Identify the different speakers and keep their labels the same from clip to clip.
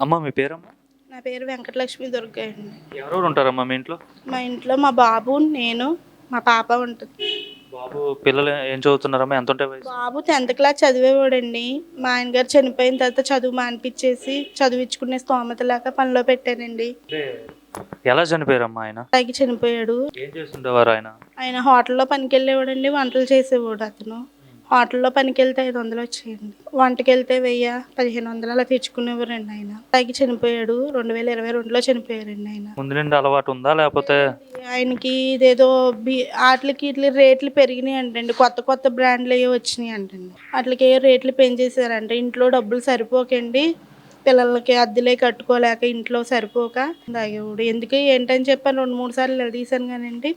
Speaker 1: అమ్మ మీ పేరమ్మా?
Speaker 2: నా పేరు వెంకటలక్ష్మి దుర్గ అండి
Speaker 1: ఎవరెవరు ఉంటారమ్మా మీ ఇంట్లో?
Speaker 2: మా ఇంట్లో మా బాబు నేను మా పాప ఉంటుంది.
Speaker 1: బాబు పిల్లలు ఏం చదువుతున్నారమ్మా? ఎంత ఉంటాయి వయసు?
Speaker 2: బాబు టెన్త్ క్లాస్ చదివేవాడండి. మా ఆయన గారు చనిపోయిన తర్వాత చదువు మానిపించేసి చదివించుకునే స్తోమత లేక పనిలో పెట్టానండి
Speaker 1: అంటే ఎలా చనిపోయారమ్మా ఆయన?
Speaker 2: తగ్గి చనిపోయాడు.
Speaker 1: ఏం చేస్తుండేవారు ఆయన?
Speaker 2: ఆయన హోటల్లో పనికి వెళ్ళేవాడండి వంటలు చేసేవాడు అతను. హోటల్లో పనికి వెళ్తే ఐదు వందలు వచ్చేయండి. వంటకి వెళ్తే వెయ్యి పదిహేను వందలు అలా తెచ్చుకునేవారండి ఆయన. తగ్గి చనిపోయాడు రెండు వేల ఇరవై రెండులో చనిపోయారండి ఆయన.
Speaker 1: ముందు నుండి అలవాటు ఉందా? లేకపోతే
Speaker 2: ఆయనకి ఇదేదో బి వాటికి ఇట్లా రేట్లు పెరిగినాయి అంటండి కొత్త కొత్త బ్రాండ్లు ఏవో వచ్చినాయి అంటండి వాటికి ఏ రేట్లు పెంచేసారంట ఇంట్లో డబ్బులు సరిపోకండి. పిల్లలకి అద్దెలే కట్టుకోలేక ఇంట్లో సరిపోక తాగేవాడు. ఎందుకు ఏంటని చెప్పాను రెండు మూడు సార్లు నిలదీశాను కానండి.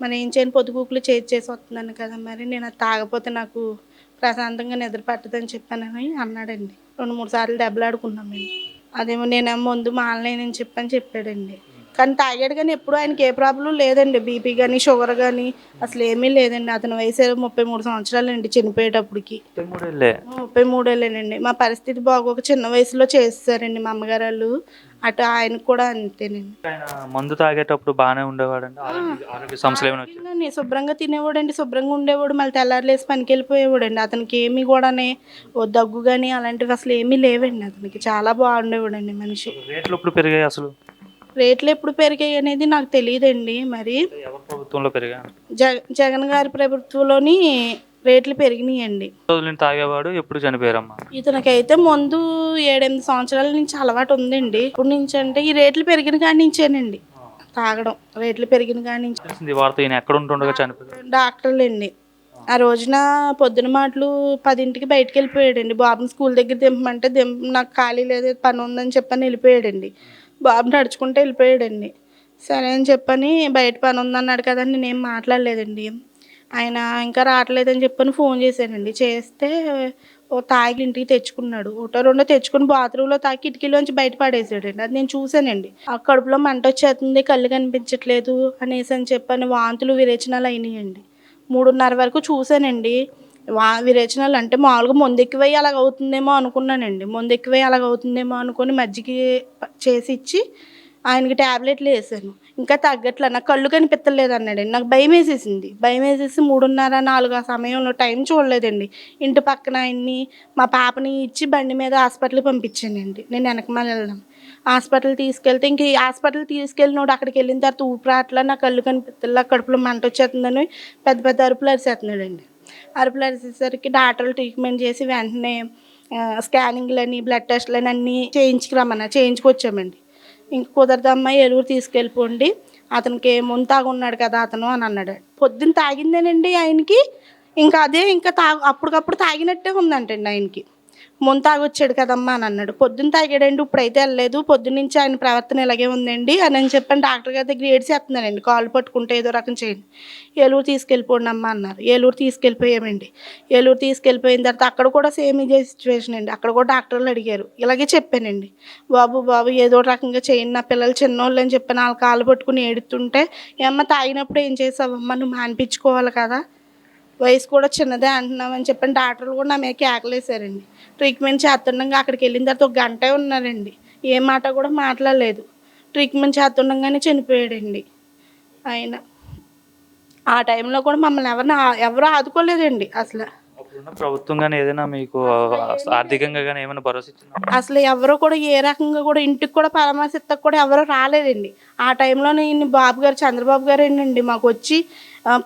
Speaker 2: మన ఏం చేయని పొద్దుగూకులు చేసి చేసి వస్తున్నాను కదా మరి నేను అది తాగపోతే నాకు ప్రశాంతంగా నిద్ర పట్టదని చెప్పానని అన్నాడండి. రెండు మూడు సార్లు దెబ్బలాడుకున్నామండి అదేమో నేనేమో ముందు మానలేనని చెప్పని చెప్పాడండి. కానీ తాగాడు కానీ ఎప్పుడు ఆయనకి ఏ ప్రాబ్లం లేదండి. బీపీ కానీ షుగర్ కానీ అసలు ఏమీ లేదండి. అతని వయసు ముప్పై మూడు సంవత్సరాలండి చనిపోయేటప్పటికి.
Speaker 1: ముప్పై మూడేళ్ళే?
Speaker 2: ముప్పై మూడేళ్ళేనండి. మా పరిస్థితి బాగోక చిన్న వయసులో చేస్తారండి మా అమ్మగారు వాళ్ళు అటు ఆయనకు కూడా అంతేనండి.
Speaker 1: మందు తాగేటప్పుడు బాగానే ఉండేవాడండి?
Speaker 2: శుభ్రంగా తినేవాడండి. శుభ్రంగా ఉండేవాడు. మళ్ళీ తెల్లారులేసి పనికి వెళ్ళిపోయేవాడండి అతనికి ఏమీ కూడానే ఓ దగ్గు కానీ అలాంటివి అసలు ఏమీ లేవండి. అతనికి చాలా బాగుండేవాడండి మనిషి.
Speaker 1: రేట్లు ఇప్పుడు పెరిగాయి అసలు?
Speaker 2: రేట్లు ఎప్పుడు పెరిగాయి అనేది నాకు తెలియదండి. మరి
Speaker 1: ఎవరి ప్రభుత్వంలో పెరిగాయి
Speaker 2: జగ జగన్ గారి ప్రభుత్వంలోని రేట్లు పెరిగినాయండి.
Speaker 1: రోజుల తాగేవాడు? ఎప్పుడు చనిపోయారమ్మా?
Speaker 2: ఇతనికైతే ముందు ఏడెనిమిది సంవత్సరాల నుంచి అలవాటు ఉందండి. ఇప్పుడు నుంచి అంటే ఈ రేట్లు పెరిగిన కాడి నుంచేనండి. తాగడం రేట్లు పెరిగిన కాడి నుంచి.
Speaker 1: తెలిసింది ఈ వార్త ఈయన ఎక్కడ ఉంటుండగా చనిపోయాడు?
Speaker 2: డాక్టర్లు అండి ఆ రోజున పొద్దున మాటలు పదింటికి బయటికి వెళ్ళిపోయాడండి బాబుని స్కూల్ దగ్గర దింపమంటే దింప నాకు ఖాళీ లేదు పని ఉందని చెప్పని వెళ్ళిపోయాడండి. బాబు నడుచుకుంటూ వెళ్ళిపోయాడండి. సరే అని చెప్పని బయట పని ఉందన్నాడు కదండి నేనేం మాట్లాడలేదండి. ఆయన ఇంకా రావట్లేదని చెప్పని ఫోన్ చేశానండి చేస్తే ఓ తాగి ఇంటికి తెచ్చుకున్నాడు. ఒకటో రెండో తెచ్చుకుని బాత్రూంలో తాకి కిటికీలోంచి బయట పడేసాడండి. అది నేను చూశానండి. ఆ కడుపులో మంట వచ్చేస్తుంది కళ్ళు కనిపించట్లేదు అనేసి అని చెప్పని వాంతులు విరేచనాలు అయినాయండి. మూడున్నర వరకు చూశానండి. విరేచనాలు అంటే మామూలుగా ముందు అలాగ అవుతుందేమో అనుకున్నానండి. ముందు అలాగ అవుతుందేమో అనుకుని మజ్జిగ చేసి ఇచ్చి ఆయనకి ట్యాబ్లెట్లు వేసాను. ఇంకా తగ్గట్లే నాకు కళ్ళు కనిపించలేదు అన్నాడండి నాకు భయం వేసేసింది భయం వేసేసి మూడున్నర నాలుగు ఆ సమయంలో టైం చూడలేదండి. ఇంటి పక్కన ఆయన్ని మా పాపని ఇచ్చి బండి మీద హాస్పిటల్కి పంపించానండి. నేను వెనకమాల వెళ్ళాను. హాస్పిటల్ తీసుకెళ్తే ఇంక హాస్పిటల్ తీసుకెళ్ళినోడు అక్కడికి వెళ్ళిన తర్వాత ఊపిరాట్లా నా కళ్ళు కనిపిస్తలే కడుపులో మంట వచ్చేస్తుందని పెద్ద పెద్ద అరుపులు అరిసేస్తున్నాడండి. అరుపులు డాక్టర్లు ట్రీట్మెంట్ చేసి వెంటనే స్కానింగ్లని బ్లడ్ టెస్ట్లని అన్నీ చేయించుకురామన్నా చేయించుకొచ్చామండి. ఇంక కుదరదమ్మా ఎరువురు తీసుకెళ్ళిపోండి. అతనికి ముందు తాగున్నాడు కదా అతను అని అన్నాడు. పొద్దున్న తాగిందేనండి ఆయనకి? ఇంకా అదే ఇంకా తాగు అప్పటికప్పుడు తాగినట్టే ఉందంటండి ఆయనకి. ముందు తాగొచ్చాడు కదమ్మా అని అన్నాడు. పొద్దున్న తాగాడండి ఇప్పుడైతే వెళ్ళలేదు. పొద్దున్న నుంచి ఆయన ప్రవర్తన ఇలాగే ఉందండి అని అని చెప్పాను డాక్టర్ గారి దగ్గర ఏడ్చేస్తున్నానండి కాలు పట్టుకుంటే ఏదో రకం చేయండి. ఏలూరు తీసుకెళ్ళిపోండి అమ్మా అన్నారు. ఏలూరు తీసుకెళ్ళిపోయామండి. ఏలూరు తీసుకెళ్ళిపోయిన తర్వాత అక్కడ కూడా సేమ్ ఇదే సిచ్యువేషన్ అండి. అక్కడ కూడా డాక్టర్లు అడిగారు. ఇలాగే చెప్పానండి. బాబు బాబు ఏదో రకంగా చేయండి. నా పిల్లలు చిన్నోళ్ళు అని చెప్పి నాలుగు కాలు పట్టుకుని ఏడుతుంటే ఏమ్మ తాగినప్పుడు ఏం చేసావమ్మా? నువ్వు మానిపించుకోవాలి కదా. వయసు కూడా చిన్నదే అంటున్నామని చెప్పని డాక్టర్లు కూడా నా మీద కేకలేశారండి. ట్రీట్మెంట్ చేస్తుండగా అక్కడికి వెళ్ళిన తర్వాత ఒక గంటే ఉన్నారండి. ఏ మాట కూడా మాట్లాడలేదు. ట్రీట్మెంట్ చేస్తుండగానే చనిపోయాడండి. ఆయన. ఆ టైంలో కూడా మమ్మల్ని ఎవరిని ఎవరు ఆదుకోలేదండి అసలు.
Speaker 1: ప్రభుత్వం కానీ ఏదైనా మీకు ఆర్థికంగా కానీ ఏమైనా భరోసా
Speaker 2: అసలు ఎవరు కూడా ఏ రకంగా కూడా ఇంటికి కూడా పరామర్శిత్తకు కూడా ఎవరు రాలేదండి. ఆ టైంలో నేను బాబు గారు చంద్రబాబు గారు ఏంటండి మాకు వచ్చి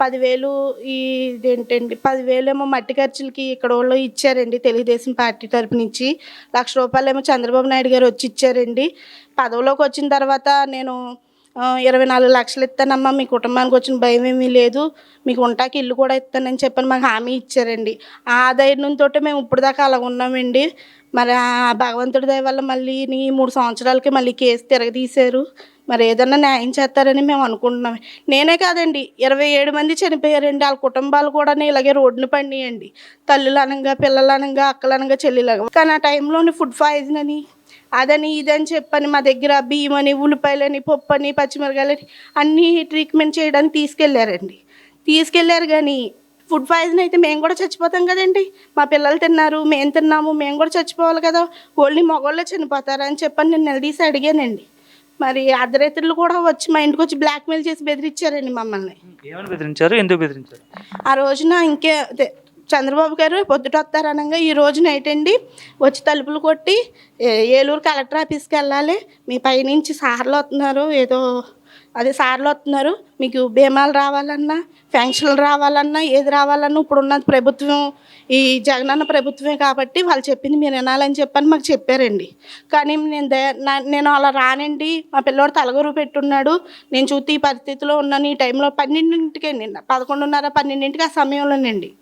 Speaker 2: పదివేలు ఈ ఇదేంటండి? పదివేలు ఏమో మట్టి ఖర్చులకి ఇక్కడ వాళ్ళు ఇచ్చారండి తెలుగుదేశం పార్టీ తరపు నుంచి. లక్ష రూపాయలు ఏమో చంద్రబాబు నాయుడు గారు వచ్చి ఇచ్చారండి. పదవిలోకి వచ్చిన తర్వాత నేను ఇరవై నాలుగు లక్షలు ఇస్తానమ్మా మీ కుటుంబానికి వచ్చిన భయం ఏమీ లేదు. మీకు ఉంటాకి ఇల్లు కూడా ఇస్తానని చెప్పని మాకు హామీ ఇచ్చారండి. ఆ ధైర్యంతో మేము ఇప్పుడు దాకా అలా ఉన్నామండి మరి ఆ భగవంతుడి దయ వల్ల మళ్ళీ నీ మూడు సంవత్సరాలకి మళ్ళీ కేసు తిరగదీశారు. మరి ఏదన్నా న్యాయం చేస్తారని మేము అనుకుంటున్నాం. నేనే కాదండి ఇరవై ఏడు మంది చనిపోయారండి. వాళ్ళ కుటుంబాలు కూడా ఇలాగే రోడ్డున పండియండి తల్లులు అనగా పిల్లలు అనగా అక్కలు అనగా కానీ ఆ టైంలోని ఫుడ్ పాయిజన్ అని అదని ఇదని చెప్పని మా దగ్గర బియ్యం అని ఉల్లిపాయలని పప్పు అని పచ్చిమిరకాయలని అన్నీ ట్రీట్మెంట్ చేయడానికి తీసుకెళ్ళారండి తీసుకెళ్ళారు కానీ ఫుడ్ పాయిజన్ అయితే మేము కూడా చచ్చిపోతాం కదండి. మా పిల్లలు తిన్నారు మేము తిన్నాము మేము కూడా చచ్చిపోవాలి కదా. ఓన్లీ మగవాళ్ళే చనిపోతారు అని చెప్పని నేను నిలదీసి అడిగానండి. మరి అర్ధరాత్రులు కూడా వచ్చి మా ఇంటికి వచ్చి బ్లాక్మెయిల్ చేసి బెదిరించారండి మమ్మల్ని.
Speaker 1: ఏమని బెదిరించారు? ఎందుకు బెదిరించారు?
Speaker 2: ఆ రోజున ఇంకే అదే చంద్రబాబు గారు పొద్దుట వస్తారనగా ఈ రోజు నైట్ అండి వచ్చి తలుపులు కొట్టి ఏలూరు కలెక్టర్ ఆఫీస్కి వెళ్ళాలి. మీ పైనుంచి సార్లు వస్తున్నారు ఏదో అదే సార్లు వస్తున్నారు. మీకు బీమాలు రావాలన్నా పెన్షన్లు రావాలన్నా ఏది రావాలన్నా ఇప్పుడు ప్రభుత్వం ఈ జగనన్న ప్రభుత్వమే కాబట్టి వాళ్ళు చెప్పింది మీరు వినాలని చెప్పని మాకు చెప్పారండి. కానీ నేను దే- నా- నేను అలా రానండి. మా పిల్లోడు తలగూరు పెట్టున్నాడు. నేను చూస్తే ఈ పరిస్థితిలో ఉన్నాను. ఈ టైంలో పన్నెండింటికండి పదకొండున్నర పన్నెండింటికి ఆ సమయంలోనండి.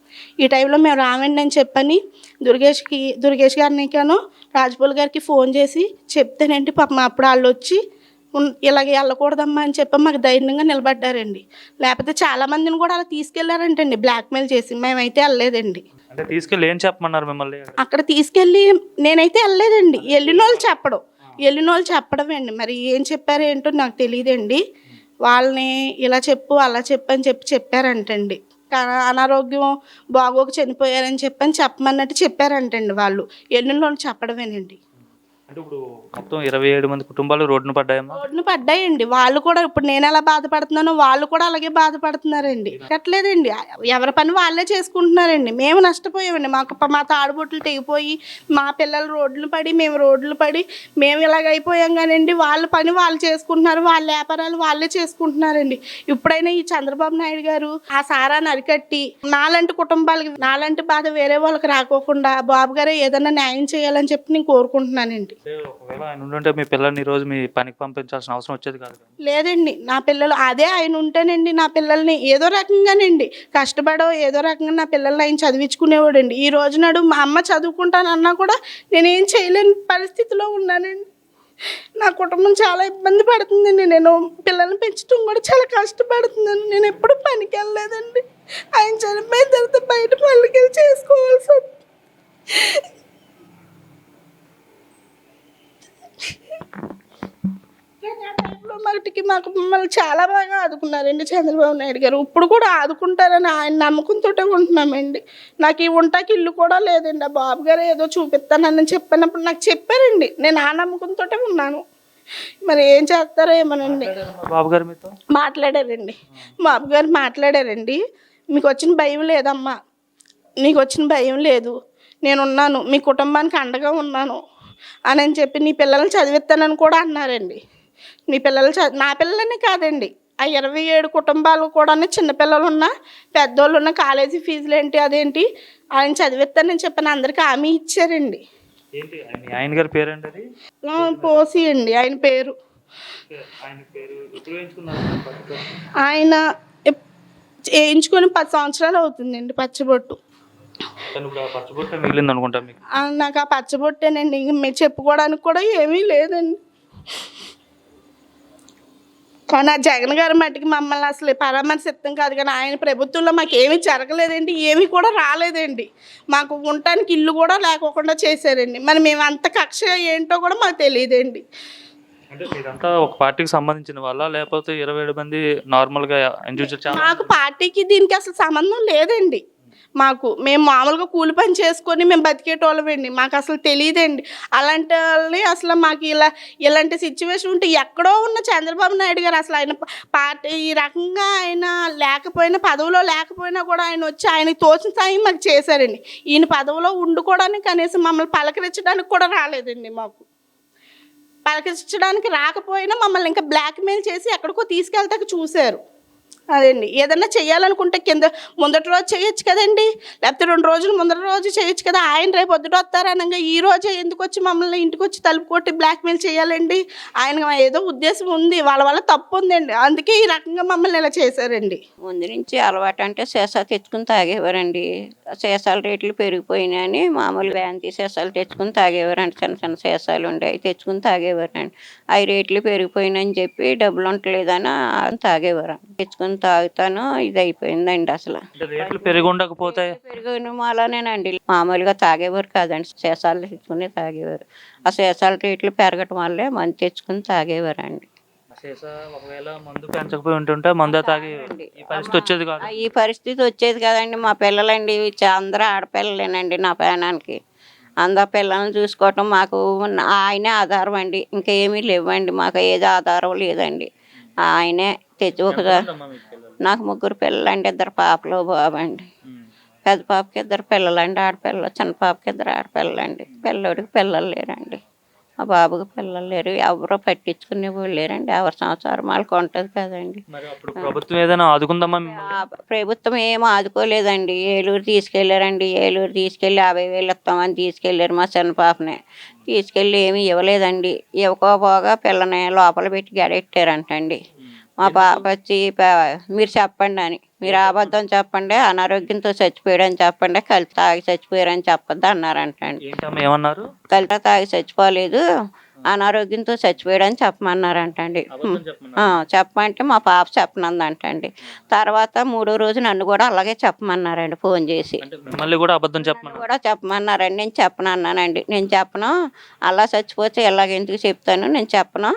Speaker 2: ఈ టైంలో మేము రావండి అని చెప్పని దుర్గేష్కి దుర్గేష్ గారినికాను రాజపూల్ గారికి ఫోన్ చేసి చెప్తేనండి పాపం అప్పుడు వాళ్ళు వచ్చి ఇలాగ వెళ్ళకూడదమ్మా అని చెప్పి మాకు ధైర్యంగా నిలబడ్డారండి. లేకపోతే చాలా మందిని కూడా అలా తీసుకెళ్ళారంటండి బ్లాక్మెయిల్ చేసి. మేమైతే వెళ్ళలేదండి.
Speaker 1: అంటే తీసుకెళ్ళి ఏం చెప్పమన్నారు మిమ్మల్ని?
Speaker 2: అక్కడ తీసుకెళ్ళి నేనైతే వెళ్ళలేదండి. వెళ్ళిన వాళ్ళు చెప్పడం. వెళ్ళిన వాళ్ళు చెప్పడం అండి. మరి ఏం చెప్పారో ఏంటో నాకు తెలియదండి. వాళ్ళని ఇలా చెప్పు అలా చెప్పు అని చెప్పి చెప్పారంటండి. అనారోగ్యం బాగోక చనిపోయారని చెప్పని చెప్పమన్నట్టు చెప్పారంటండి వాళ్ళు. వాళ్ళు చెప్పడమేనండి.
Speaker 1: అంటే ఇప్పుడు మొత్తం ఇరవై ఏడు మంది కుటుంబాలు రోడ్డున పడ్డాయమ్మా?
Speaker 2: రోడ్డున పడ్డాయండి. వాళ్ళు కూడా ఇప్పుడు నేను ఎలా బాధపడుతున్నానో వాళ్ళు కూడా అలాగే బాధపడుతున్నారండి. కట్టలేదండి. ఎవరి పని వాళ్ళే చేసుకుంటున్నారండి. మేము నష్టపోయామండి. మాకు మా తాడుబొట్లు తెగిపోయి మా పిల్లలు రోడ్లు పడి మేము రోడ్లు పడి మేము ఇలాగ అయిపోయాం కానండి. వాళ్ళ పని వాళ్ళు చేసుకుంటున్నారు. వాళ్ళ వ్యాపారాలు వాళ్ళే చేసుకుంటున్నారండి. ఇప్పుడైనా ఈ చంద్రబాబు నాయుడు గారు ఆ సారాన్ని అరికట్టి నాలాంటి కుటుంబాలకి నాలాంటి బాధ వేరే వాళ్ళకి రాకోకుండా బాబు గారే ఏదైనా న్యాయం చేయాలని చెప్పి నేను కోరుకుంటున్నానండి.
Speaker 1: ఒకవేళ ఆయన ఉండుంటే మీ పిల్లల్ని రోజు మీ పనికి పంపించాల్సిన అవసరం వచ్చేది కాదు కదా.
Speaker 2: లేదండి. నా పిల్లలు అదే ఆయన ఉంటేనండి నా పిల్లల్ని ఏదో రకంగానండి. కష్టపడో ఏదో రకంగా నా పిల్లల్ని ఆయన చదివించుకునేవాడండి. ఈ రోజు నాడు మా అమ్మ చదువుకుంటానన్నా కూడా నేనేం చేయలేని పరిస్థితిలో ఉన్నానండి. నా కుటుంబం చాలా ఇబ్బంది పడుతుందండి. నేను పిల్లల్ని పెంచడం కూడా చాలా కష్టపడుతున్నాను. నేను ఎప్పుడు పనికి వెళ్ళలేదండి. ఆయన చనిపోయిన తర్వాత బయట పనులకి వెళ్ళి చేసుకోవాల్సి వస్తుంది కానీ ఆ మటుకి మాకు మమ్మల్ని చాలా బాగా ఆదుకున్నారండి చంద్రబాబు నాయుడు గారు. ఇప్పుడు కూడా ఆదుకుంటారని ఆయన నమ్మకంతో ఉంటున్నామండి. నాకు ఈ ఉంటాకి ఇల్లు కూడా లేదండి. ఆ బాబు గారు ఏదో చూపిస్తానని చెప్పినప్పుడు నాకు చెప్పారండి. నేను ఆ నమ్మకంతో ఉన్నాను. మరి ఏం చేస్తారో ఏమోనండి.
Speaker 1: బాబు గారు మీతో?
Speaker 2: మాట్లాడారండి. మా బాబు గారు మాట్లాడారండి. మీకు వచ్చిన భయం లేదమ్మా. నీకు వచ్చిన భయం లేదు. నేనున్నాను మీ కుటుంబానికి అండగా ఉన్నాను. అని అని చెప్పి నీ పిల్లల్ని చదివిస్తానని కూడా అన్నారండి. నీ పిల్లలు నా పిల్లలనే కాదండి. ఆ ఇరవై ఏడు కుటుంబాలు కూడా చిన్నపిల్లలు ఉన్నా పెద్దోళ్ళు ఉన్న కాలేజీ ఫీజులు ఏంటి అదేంటి ఆయన చదివిస్తానని చెప్పని అందరికీ హామీ ఇచ్చారండి.
Speaker 1: ఆయన గారి
Speaker 2: ఆ, పోసి అండి ఆయన పేరు.
Speaker 1: ఆయన పేరు
Speaker 2: చేయించుకొని పది సంవత్సరాలు అవుతుందండి పచ్చబొట్టు.
Speaker 1: మిగిలింది అనుకుంటా
Speaker 2: నాకు ఆ పచ్చబొట్టేనండి ఇంక మీరు చెప్పుకోవడానికి కూడా ఏమీ లేదండి. కానీ ఆ జగన్ గారి మట్టికి మమ్మల్ని అసలు పరామర్శిస్తాం కాదు కానీ ఆయన ప్రభుత్వంలో మాకు ఏమీ జరగలేదండి ఏమీ కూడా రాలేదండి. మాకు ఉండటానికి ఇల్లు కూడా లేకోకుండా చేశారండి. మరి మేము అంత కక్ష ఏంటో కూడా మాకు తెలియదండి.
Speaker 1: అంటే మీరంతా ఒక పార్టీకి సంబంధించిన వాళ్ళ? లేకపోతే ఇరవై ఏడు మంది నార్మల్గా ఇండివిజువల్
Speaker 2: మాకు పార్టీకి దీనికి అసలు సంబంధం లేదండి. మాకు మేము మామూలుగా కూలి పని చేసుకొని మేము బతికేటోళ్ళమండి. మాకు అసలు తెలియదండి అలాంటి వాళ్ళని అసలు మాకు ఇలా ఇలాంటి సిచ్యువేషన్ ఉంటే ఎక్కడో ఉన్న చంద్రబాబు నాయుడు గారు అసలు ఆయన పార్టీ ఈ రకంగా ఆయన లేకపోయినా పదవిలో లేకపోయినా కూడా ఆయన వచ్చి ఆయనకి తోచిన సాయం మాకు చేశారండి. ఈయన పదవిలో ఉండుకోవడానికి కనీసం మమ్మల్ని పలకరించడానికి కూడా రాలేదండి మాకు. పలకరించడానికి రాకపోయినా మమ్మల్ని ఇంకా బ్లాక్మెయిల్ చేసి ఎక్కడికో తీసుకెళ్తాక చూశారు. అదండి ఏదన్నా చేయాలనుకుంటే కింద ముందటి రోజు చేయొచ్చు కదండి. లేకపోతే రెండు రోజులు ముందటి రోజు చేయొచ్చు కదా. ఆయన రేపు పొద్దుట వస్తారనగా ఈ రోజే ఎందుకు వచ్చి మమ్మల్ని ఇంటికి వచ్చి తలుపు కొట్టి బ్లాక్మెయిల్ చేయాలండి? ఆయన ఏదో ఉద్దేశం ఉంది వాళ్ళ వల్ల తప్పు ఉందండి. అందుకే ఈ రకంగా మమ్మల్ని ఇలా చేశారండి.
Speaker 3: ముందు నుంచి అలవాటు అంటే శేషాలు తెచ్చుకుని తాగేవారండి. సీసాల రేట్లు పెరిగిపోయినాయని మామూలు బ్యాంతి సీసాలు తెచ్చుకుని తాగేవారండి చిన్న చిన్న సీసాలు ఉండేవి తెచ్చుకుని తాగేవారండి. అవి రేట్లు పెరిగిపోయినాయని చెప్పి డబ్బులు ఉండలేదని ఆ తాగేవారు తెచ్చుకుని తాగుతాను ఇది అయిపోయిందండి అసలు
Speaker 1: రేట్లు పెరిగి ఉండకపోతే
Speaker 3: పెరిగిన మూలనేనండి మామూలుగా తాగేవారు కాదండి సీసాలు తెచ్చుకుని తాగేవారు. ఆ సీసాల రేట్లు పెరగటం వల్లే మంది తెచ్చుకుని తాగేవారండి.
Speaker 1: శేష ఒకవేళ మందు పెంచకపోయి ఉంటుంటే మందు తాగి ఈ పరిస్థితి వచ్చేది కాదు.
Speaker 3: ఆ, ఈ పరిస్థితి వచ్చేది కదండి. మా పిల్లలండి అందరూ ఆడపిల్లలేనండి నా ప్రాణానికి. అందరు పిల్లల్ని చూసుకోవటం మాకు ఆయనే ఆధారం అండి. ఇంకా ఏమీ లేవండి. మాకు ఏది ఆధారం లేదండి. ఆయనే తెచ్చి
Speaker 1: పిల్లలు.
Speaker 3: నాకు ముగ్గురు పిల్లలండి ఇద్దరు పాపలు బాబండి. పెద్ద పాపకి ఇద్దరు పిల్లలండి ఆడపిల్లలు చిన్న పాపకి ఇద్దరు ఆడపిల్లలండి పిల్లోడికి పిల్లలు లేరండి. మా బాబుకి పిల్లలు లేరు. ఎవరో పట్టించుకునే వాళ్ళు లేరండి. ఎవరి సంవత్సరం వాళ్ళకి ఉంటుంది కదండి.
Speaker 1: ప్రభుత్వం ఏదైనా ఆదుకుందమ్మా మిమ్మల్ని?
Speaker 3: ఆ ప్రభుత్వం ఏం ఆదుకోలేదండి. ఏలూరు తీసుకెళ్ళారండి ఏలూరు తీసుకెళ్ళి యాభై వేలు ఇస్తామని తీసుకెళ్ళారు మా చిన్న పాపని. తీసుకెళ్ళి ఏమీ ఇవ్వలేదండి. ఇవ్వకపోగా పిల్లని లోపల పెట్టి గడెట్టారంటండి మా పాప వచ్చి "పా- మీరు చెప్పండి అని. మీరు అబద్ధం చెప్పండి అనారోగ్యంతో చచ్చిపోయాడని చెప్పండి కలిసి తాగి చచ్చిపోయారని చెప్పొద్దు అన్నారంటండి.
Speaker 1: ఏమన్నారు?
Speaker 3: కలిసి తాగి చచ్చిపోలేదు అనారోగ్యంతో చచ్చిపోయాడని చెప్పమన్నారంటండి. చెప్పమంటే మా పాప చెప్పనందంటండి. తర్వాత మూడో రోజు నన్ను కూడా అలాగే చెప్పమన్నారండి ఫోన్ చేసి.
Speaker 1: కూడా అబద్ధం చెప్పమన్నారు?
Speaker 3: కూడా చెప్పమన్నారండి నేను చెప్పను అన్నానండి నేను చెప్పను అలా చచ్చిపోతే ఎలాగ ఎందుకు చెప్తాను నేను చెప్పను.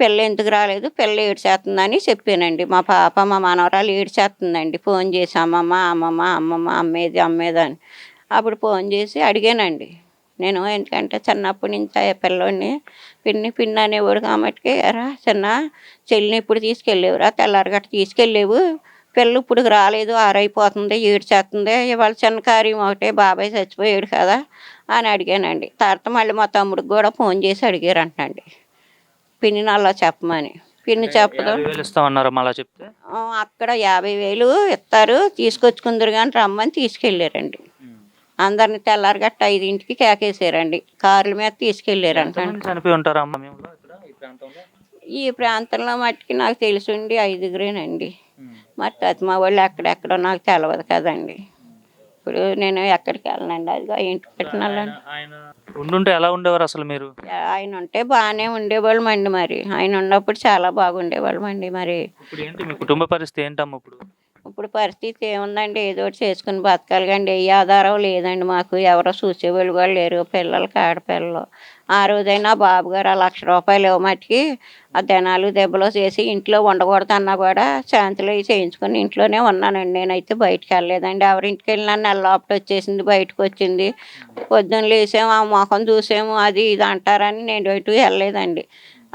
Speaker 3: పిల్ల ఎందుకు రాలేదు? పిల్ల ఏడ్చేస్తుందని చెప్పానండి. మా పాప మా మనవరాలు ఏడ్చేస్తుందండి. ఫోన్ చేసి అమ్మమ్మ అమ్మమ్మ అమ్మమ్మ అమ్మేది అమ్మేది అని. అప్పుడు ఫోన్ చేసి అడిగానండి. నేను ఎందుకంటే చిన్నప్పటి నుంచి ఆ పిల్లోడిని పిన్ని పిన్ని అనేవాడు కాబట్టి ఎరా చిన్న చెల్లిని ఇప్పుడు తీసుకెళ్ళేవురా? తెల్లారగట్ట తీసుకెళ్ళేవు. పిల్ల ఇప్పుడు రాలేదు ఆరైపోతుంది ఏడ్చేస్తుంది. ఇవాళ చిన్న కార్యం ఒకటే బాబాయ్ చచ్చిపోయాడు కదా అని అడిగానండి. తర్వాత మళ్ళీ మా తమ్ముడికి కూడా ఫోన్ చేసి అడిగారంటండి. పిన్నిని అలా చెప్పమని. పిన్ని చెప్పదు.
Speaker 1: అలా చెప్తే?
Speaker 3: అక్కడ యాభై వేలు ఇస్తారు. తీసుకొచ్చుకుందరు కానీ రమ్మని తీసుకెళ్ళారండి. అందరిని తెల్లారగట్ట ఐదింటికి కేకేసారండి. కార్ల మీద తీసుకెళ్ళారంట.
Speaker 1: ఎంతమంది చనిపోయి ఉంటారమ్మా మేము ఇక్కడ ఈ ప్రాంతంలో?
Speaker 3: ఈ ప్రాంతంలో మట్టుకి నాకు తెలిసిండి ఐదుగురేనండి. మరి తత్మా వాళ్ళు ఎక్కడెక్కడో నాకు తెలియదు కదండి. ఇప్పుడు నేను ఎక్కడికి వెళ్ళనండి. అదిగో ఇంటి పెట్టినాలండి
Speaker 1: ఆయన ఉండుంటే ఎలా ఉండేవారు అసలు మీరు?
Speaker 3: ఆయన ఉంటే బాగానే ఉండేవాళ్ళం అండి మరి. ఆయన ఉన్నప్పుడు చాలా బాగుండేవాళ్ళం అండి మరి.
Speaker 1: ఇప్పుడు ఏంటి మీ కుటుంబ పరిస్థితి ఏంటమ్మా ఇప్పుడు?
Speaker 3: ఇప్పుడు పరిస్థితి ఏముందండి? ఏదో ఒకటి చేసుకుని బతకాలి కండి ఏ ఆధారం లేదండి మాకు. ఎవరో చూసేవాళ్ళు కూడా లేరు. పిల్లలకి ఆడపిల్లలు. ఆ రోజైనా బాబు గారు ఆ లక్ష రూపాయలు ఇవ్వమటికి ఆ దినాలు దెబ్బలు చేసి ఇంట్లో ఉండకూడదన్నా కూడా శాంతిలో అవి చేయించుకొని ఇంట్లోనే ఉన్నానండి. నేనైతే బయటకు వెళ్ళలేదండి. ఎవరింటికి వెళ్ళినా నెల లోపల వచ్చేసింది బయటకు వచ్చింది. పొద్దున్న లేసాము ఆ ముఖం చూసాము అది ఇది అంటారని నేను ఎటు వెళ్ళలేదండి.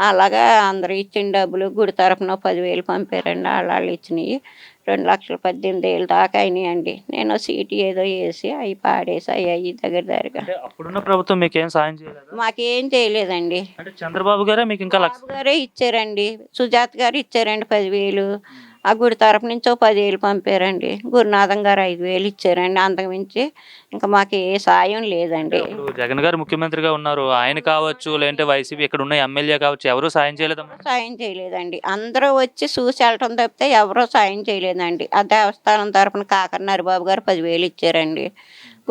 Speaker 3: అలాగా అందరూ ఇచ్చిన డబ్బులు గుడి తరపున పదివేలు పంపారండి. వాళ్ళు వాళ్ళు ఇచ్చినవి రెండు లక్షల పద్దెనిమిది వేలు దాకా అయినాయండి. నేను సీటు ఏదో వేసి అవి పాడేసి అవి అయ్యి దగ్గర దగ్గరగా.
Speaker 1: అంటే అప్పుడున్న ప్రభుత్వం మీకు ఏం సాయం చేయలేదు?
Speaker 3: మాకేం చేయలేదండి.
Speaker 1: అంటే చంద్రబాబు గారే మీకు ఇంకా లక్ష
Speaker 3: గారే ఇచ్చారండి. సుజాత గారు ఇచ్చారండి పదివేలు. ఆ గుడి తరపు నుంచి పదివేలు పంపారండి. గురునాథం గారు ఐదు వేలు ఇచ్చారండి. అంతకుమించి ఇంకా మాకు ఏ సాయం లేదండి.
Speaker 1: ఇప్పుడు జగన్ గారు ముఖ్యమంత్రిగా ఉన్నారు. ఆయన కావచ్చు లేదంటే వైసీపీ ఇక్కడ ఉన్న ఎమ్మెల్యే కావచ్చు ఎవరు సాయం చేయలేదమ్మా
Speaker 3: సాయం చేయలేదండి. అందరూ వచ్చి చూసి వెళ్ళటం తప్పితే ఎవరో సాయం చేయలేదండి. ఆ దేవస్థానం తరపున కాకర హరిబాబు గారు పదివేలు ఇచ్చారండి.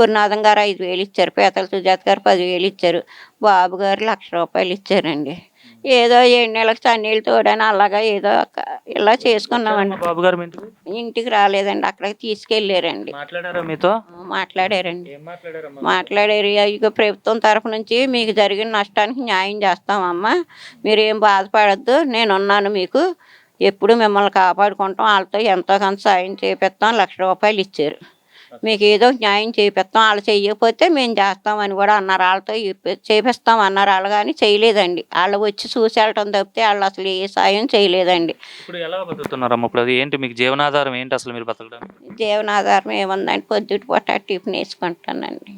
Speaker 3: గురునాథం గారు ఐదు వేలు ఇచ్చారు. పీతల సుజాత గారు పదివేలు ఇచ్చారు. బాబు గారు లక్ష రూపాయలు ఇచ్చారండి. ఏదో ఏడు నెలలకు చన్నీళ్ళు తోడని అలాగా ఏదో ఒక- ఇలా చేసుకున్నామండి.
Speaker 1: బాబు గారు మీ ఇంటికి?
Speaker 3: ఇంటికి రాలేదండి అక్కడికి తీసుకెళ్ళారండి.
Speaker 1: మాట్లాడారా మీతో?
Speaker 3: మాట్లాడారండి.
Speaker 1: ఏం మాట్లాడారమ్మా?
Speaker 3: మాట్లాడారు ఇక ప్రభుత్వం తరఫు నుంచి మీకు జరిగిన నష్టానికి న్యాయం చేస్తామమ్మా మీరు ఏం బాధపడద్దు నేను ఉన్నాను మీకు. ఎప్పుడు మిమ్మల్ని కాపాడుకుంటాం వాళ్ళతో ఎంతో కొంత సాయం చేపిస్తాం లక్ష రూపాయలు ఇచ్చారు. మీకు ఏదో న్యాయం చేపిస్తాం. వాళ్ళు చెయ్యకపోతే మేము చేస్తామని కూడా అన్నారు. వాళ్ళతో చేపిస్తాం అన్నారు. వాళ్ళు కానీ చేయలేదండి. వాళ్ళు వచ్చి చూసి వెళ్ళటం తప్పితే వాళ్ళు అసలు ఏ సాయం చేయలేదండి.
Speaker 1: ఇప్పుడు ఎలా బతుకుతున్నారమ్మా? ఇప్పుడు అది ఏంటి? మీకు జీవనాధారం ఏంటి అసలు మీరు బతకడానికి?
Speaker 3: జీవనాధారం ఏముందండి? పొద్దుటి పూట టిఫిన్ వేసుకుంటానండి.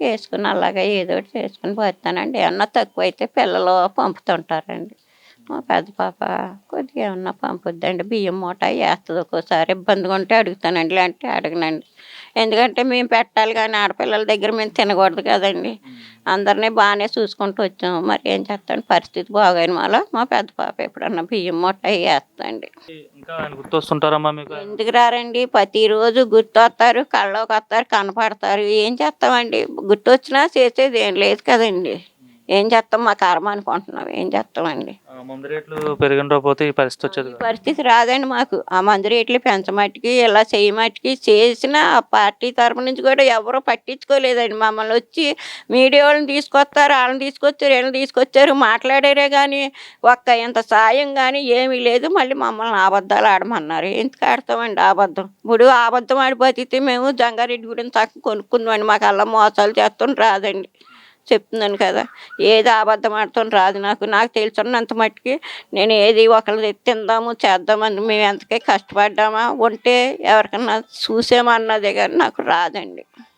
Speaker 3: వేసుకుని అలాగే ఏదో ఒకటి చేసుకుని పోతానండి. ఏమన్నా తక్కువ అయితే పిల్లలు పంపుతుంటారండి. మా పెద్ద పాప కొద్దిగా ఏమన్నా పంపుద్దండి. బియ్యం మూట వేస్తుంది. ఒక్కోసారి ఇబ్బందిగా ఉంటే అడుగుతానండి. లేదంటే అడగనండి. ఎందుకంటే మేము పెట్టాలి కానీ ఆడపిల్లల దగ్గర మేము తినకూడదు కదండి. అందరినీ బాగానే చూసుకుంటూ వచ్చాము. మరి ఏం చేస్తాను? పరిస్థితి బాగోని వల్ల మా పెద్ద పాప ఎప్పుడన్నా బియ్యం మూట వేస్తుందండి.
Speaker 1: ఇంకా ఆయన గుర్తొస్తుంటారమ్మా మీకు?
Speaker 3: ఎందుకు రారండి? ప్రతిరోజు గుర్తొస్తారు కళ్ళలోకి వస్తారు కనపడతారు. ఏం చేస్తామండి? గుర్తొచ్చినా చేసేది ఏం లేదు కదండి. ఏం చేస్తాం? మా కర్మ అనుకుంటున్నాం. ఏం చేస్తామండి?
Speaker 1: మందు రేట్లు పెరిగినపోతే ఈ పరిస్థితి వచ్చేది
Speaker 3: ఈ. పరిస్థితి రాదండి మాకు. ఆ మందు రేట్లు పెంచమట్టుకి ఇలా చేయమట్టుకి చేసిన పార్టీ తరపు నుంచి కూడా ఎవరు పట్టించుకోలేదండి. మమ్మల్ని వచ్చి మీడియా వాళ్ళని తీసుకొస్తారు వాళ్ళని తీసుకొచ్చారు వీళ్ళని తీసుకొచ్చారు మాట్లాడారే కానీ ఒక్క ఇంత సాయం కానీ ఏమీ లేదు. మళ్ళీ మమ్మల్ని అబద్ధాలు ఆడమన్నారు. ఎందుకు ఆడతామండి అబద్ధం? ఇప్పుడు అబద్ధం ఆడి బతికితే మేము జంగారెడ్డి గురించి తక్కువ కొనుక్కుందామండి. మాకు అలా మోసాలు చేస్తాం రాదండి. చెప్తున్నాను కదా. ఏది అబద్ధం ఆడుతాం రాదు నాకు. నాకు తెలుసున్నంత మట్టుకి నేను ఏది ఒకళ్ళు తిందాము చేద్దామని మేము ఎంతకే కష్టపడ్డామా ఉంటే ఎవరికన్నా చూసామన్నదే కానీ నాకు రాదండి.